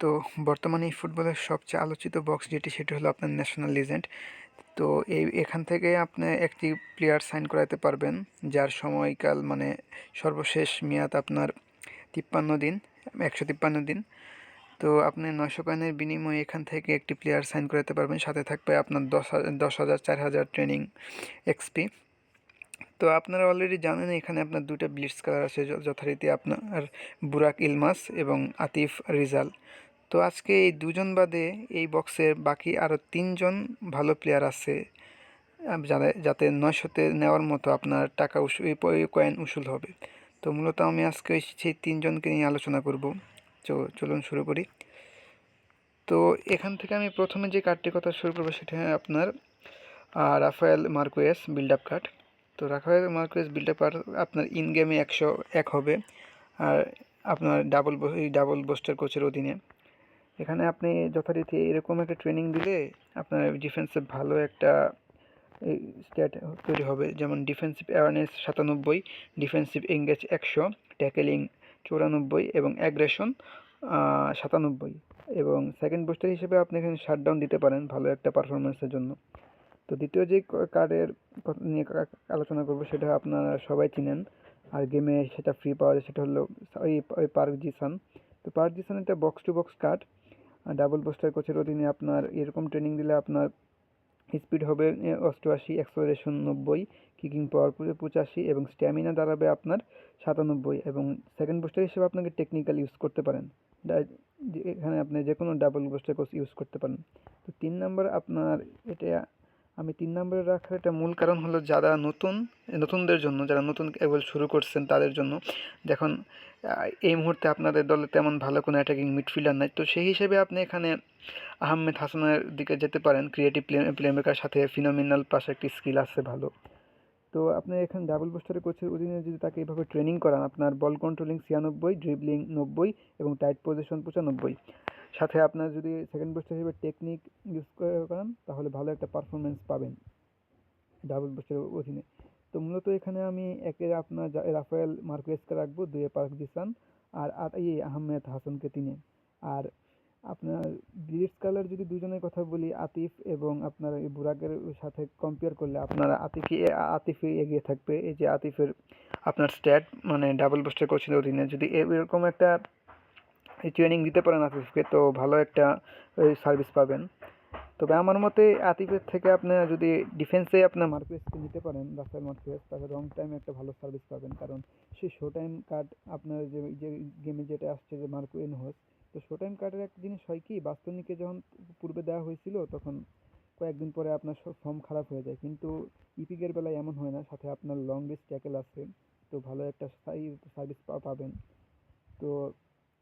তো বর্তমানে এই ফুটবলের সবচেয়ে আলোচিত বক্স যেটি, সেটি হলো আপনার ন্যাশনাল লিজেন্ড তো এই, এখান থেকে আপনি একটি প্লেয়ার সাইন করাতে পারবেন, যার সময়কাল মানে সর্বশেষ মেয়াদ আপনার তিপ্পান্ন দিন, একশো তিপ্পান্ন দিন। তো আপনি নয়শো কয়েনের বিনিময়ে এখান থেকে একটি প্লেয়ার সাইন করাতে পারবেন, সাথে থাকবে আপনার দশ হাজার দশ হাজার চার হাজার ট্রেনিং এক্সপি তো আপনারা অলরেডি জানেন, এখানে আপনার দুটো ব্লিটস কালার আছে যথারীতি আপনার বুরাক ইলমাস এবং আতিফ রিজাল। তো আজকে এই দুজন বাদে এই বক্সের বাকি আরও তিনজন ভালো প্লেয়ার আছে যারা যাতে নয়শোতে নেওয়ার মতো আপনার টাকা উসু কয়েন উসুল হবে। তো মূলত আমি আজকে সেই তিনজনকে নিয়ে আলোচনা করব। চলুন শুরু করি। তো এখান থেকে আমি প্রথমে যে কার্ডটির কথা শুরু করব সেটা আপনার আহ, Rafael Marquez build up card তো Rafael Marquez build up card আপনার ইন গেমে একশো এক হবে আর আপনার ডাবল ডাবল বোস্টার কোচের অধীনে। এখানে আপনি যথারীতি এরকম একটা ট্রেনিং দিলে আপনার ডিফেন্সে ভালো একটা স্ট্যাট তৈরি হবে। যেমন ডিফেন্সিভ অ্যাওয়ারনেস সাতানব্বই ডিফেন্সিভ এঙ্গেজ একশো ট্যাকেলিং চৌরানব্বই এবং অ্যাগ্রেশন সাতানব্বই। এবং সেকেন্ড বুস্টার হিসেবে আপনি এখানে শাটডাউন দিতে পারেন ভালো একটা পারফরমেন্সের জন্য। তো দ্বিতীয় যে কার্ডের কথা নিয়ে আলোচনা করব সেটা আপনারা সবাই চিনেন। আর গেমে সেটা ফ্রি পাওয়া যায়, সেটা হলো ওই পার্ক জিসান তো পার্ক জিসান একটা box to box card double poster কোচের অধীনে আপনার এরকম ট্রেনিং দিলে আপনার স্পিড হবে অষ্টআশি অ্যাক্সেলারেশন নব্বই কিকিং পাওয়ার পঁচাশি এবং স্ট্যামিনা দাঁড়াবে আপনার সাতানব্বই এবং সেকেন্ড পোস্টার হিসেবে আপনাকে টেকনিক্যাল ইউজ করতে পারেন। এখানে আপনি যে কোনো ডাবল পোস্টার কোচ ইউজ করতে পারেন। তো তিন নম্বর আপনার এটা আমি তিন নম্বরে রাখার একটা মূল কারণ হলো যারা নতুন, নতুনদের জন্য, যারা নতুন কেবল শুরু করছেন তাদের জন্য। দেখুন এই মুহূর্তে আপনাদের দলে তেমন ভালো কোনো অ্যাটাকিং মিডফিল্ডার নাই। তো সেই হিসেবে আপনি এখানে আহমেদ হাসানের দিকে যেতে পারেন। ক্রিয়েটিভ প্লে প্লেমেকার সাথে ফিনোমিনাল পাশে একটি স্কিল আছে ভালো। তো আপনি এখানে ডাবল পোস্টারের কোচের অধীনে যদি তাকে এইভাবে ট্রেনিং করান, আপনার বল কন্ট্রোলিং ছিয়ানব্বই ড্রিবলিং নব্বই এবং টাইট পজিশন পঁচানব্বই। সাথে আপনার যদি সেকেন্ড পোস্টার হিসেবে টেকনিক ইউজ করান, তাহলে ভালো একটা পারফরমেন্স পাবেন ডাবল পোস্টারের অধীনে। তো মূলত এখানে আমি একে আপনার রাফায়েল মার্কুয়েসকে রাখব, দুয়ে পার্ক জিসান আর এই আহমেদ হাসানকে তিনে। আর আপনার ব্লিটস কালার যদি দুজনের কথা বলি, আতিফ এবং আপনার এই বুরাকের সাথে কম্পেয়ার করলে আপনার আতিফই আতিফই এগিয়ে থাকবে। এই যে আতিফের আপনার স্ট্যাট মানে ডাবল বুস্টার কোচের অধীনে যদি এরকম একটা ট্রেনিং দিতে পারেন আতিফকে, তো ভালো একটা সার্ভিস পাবেন। তবে আমার মতে আতিফের থেকে আপনি যদি ডিফেন্সে আপনার মার্কুয়েসকে নিতে পারেন রাফেল মার্কুয়েস তাহলে লং টাইমে একটা ভালো সার্ভিস পাবেন। কারণ সে শো টাইম কার্ড আপনার যে যে গেমে যেটা আসছে যে মার্কুয়েন হোস তো শো টাইম কার্ডের একটা জিনিস হয় কি বাস্তনিকে যখন পূর্বে দেওয়া হয়েছিল, তখন কয়েকদিন পরে আপনার ফর্ম খারাপ হয়ে যায়। কিন্তু ইপিকের বেলায় এমন হয় না, সাথে আপনার লং রেঞ্জ ট্যাকেল আছে, তো ভালো একটা সার্ভিস পাবেন। তো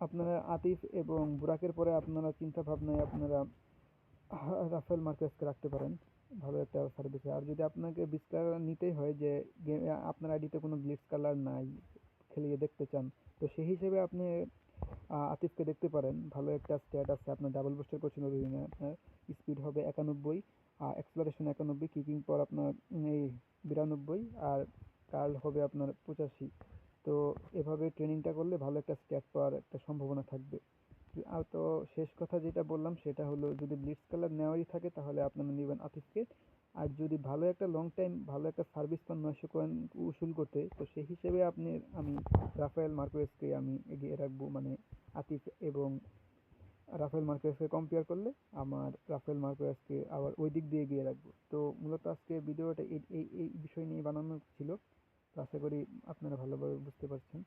আপনারা আতিফ এবং বুরাকের পরে আপনারা চিন্তা ভাবনায় আপনারা রাফেল মার্কেসকে রাখতে পারেন। ভালো একটা সার্ভিস আর যদি আপনাকে বিচ কালার নিতেই হয় যে আপনার আইডিতে কোনো ব্লিটস কালার নাই, খেলিয়ে দেখতে চান, তো সেই হিসেবে আপনি আতিফকে দেখতে পারেন। ভালো একটা স্ট্যাট আছে, আপনার ডাবল বুস্টার করছেন অধীনে আপনার স্পিড হবে একানব্বই এক্সপ্লোরেশন একানব্বই কিকিং পর আপনার এই বিরানব্বই, আর কার্ল হবে আপনার পঁচাশি। তো এভাবে ট্রেনিংটা করলে ভালো একটা স্ট্যাট পাওয়ার একটা সম্ভাবনা থাকবে। আর তো শেষ কথা যেটা বললাম, সেটা হলো যদি ব্লিটস কালার নেওয়ারই থাকে, তাহলে আপনারা নেবেন আতিফকে। আর যদি ভালো একটা লং টাইম ভালো একটা সার্ভিস পান নয়শো কয়েন উসুল করতে, তো সেই হিসেবে আপনি, আমি রাফায়েল মার্কোয়েসকে আমি এগিয়ে রাখব মানে আতিফ এবং রাফেল মার্কোয়েসকে কম্পেয়ার করলে আমার রাফেল মার্কোয়েসকে আবার ওই দিক দিয়ে এগিয়ে রাখব। তো মূলত আজকে ভিডিওটা এই এই এই বিষয় নিয়ে বানানো ছিল। তো আশা করি আপনারা ভালোভাবে বুঝতে পারছেন।